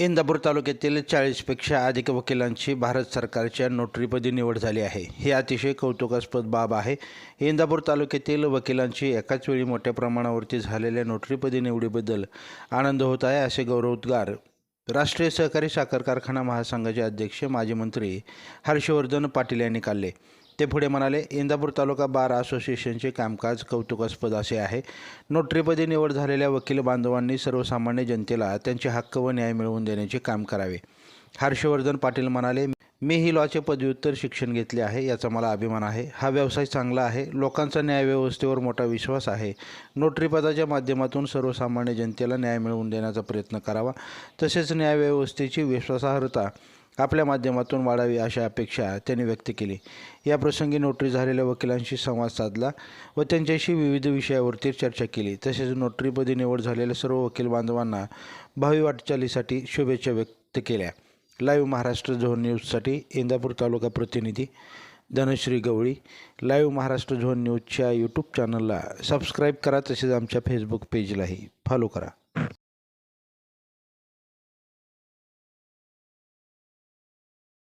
इंदापूर तालुक्यातील चाळीसपेक्षा अधिक वकिलांची भारत सरकारच्या नोटरीपदी निवड झाली आहे. ही अतिशय कौतुकास्पद बाब आहे. इंदापूर तालुक्यातील वकिलांची एकाच वेळी मोठ्या प्रमाणावरती झालेल्या नोटरीपदी निवडीबद्दल आनंद होत आहे असे गौरवोद्गार राष्ट्रीय सहकारी साखर कारखाना महासंघाचे अध्यक्ष माजी मंत्री हर्षवर्धन पाटील यांनी काढले. ते पुढे म्हणाले इंदापूर तालुका बार असोसिएशनचे कामकाज कौतुकास्पद असे आहे. नोटरीपदी निवड झालेल्या वकील बांधवांनी सर्वसामान्य जनतेला त्यांचे हक्क व न्याय मिळवून देण्याचे काम करावे. हर्षवर्धन पाटील म्हणाले मी ही लॉचे पदव्युत्तर शिक्षण घेतले आहे याचा मला अभिमान आहे. हा व्यवसाय चांगला आहे. लोकांचा न्यायव्यवस्थेवर मोठा विश्वास आहे. नोटरी पदाच्या माध्यमातून सर्वसामान्य जनतेला न्याय मिळवून देण्याचा प्रयत्न करावा. तसेच न्यायव्यवस्थेची विश्वासार्हता आपल्या माध्यमातून वाढावी अशा अपेक्षा त्यांनी व्यक्त केली. या प्रसंगी नोटरी झालेल्या वकिलांशी संवाद साधला व त्यांच्याशी विविध विषयावरती चर्चा केली. तसेच नोटरीपदी निवड झालेल्या सर्व वकील बांधवांना भावी वाटचालीसाठी शुभेच्छा व्यक्त केल्या. लाईव्ह महाराष्ट्र झोन न्यूजसाठी इंदापूर तालुका प्रतिनिधी धनश्री गवळी. लाईव्ह महाराष्ट्र झोन न्यूजच्या यूट्यूब चॅनलला सबस्क्राईब करा तसेच आमच्या फेसबुक पेजलाही फॉलो करा.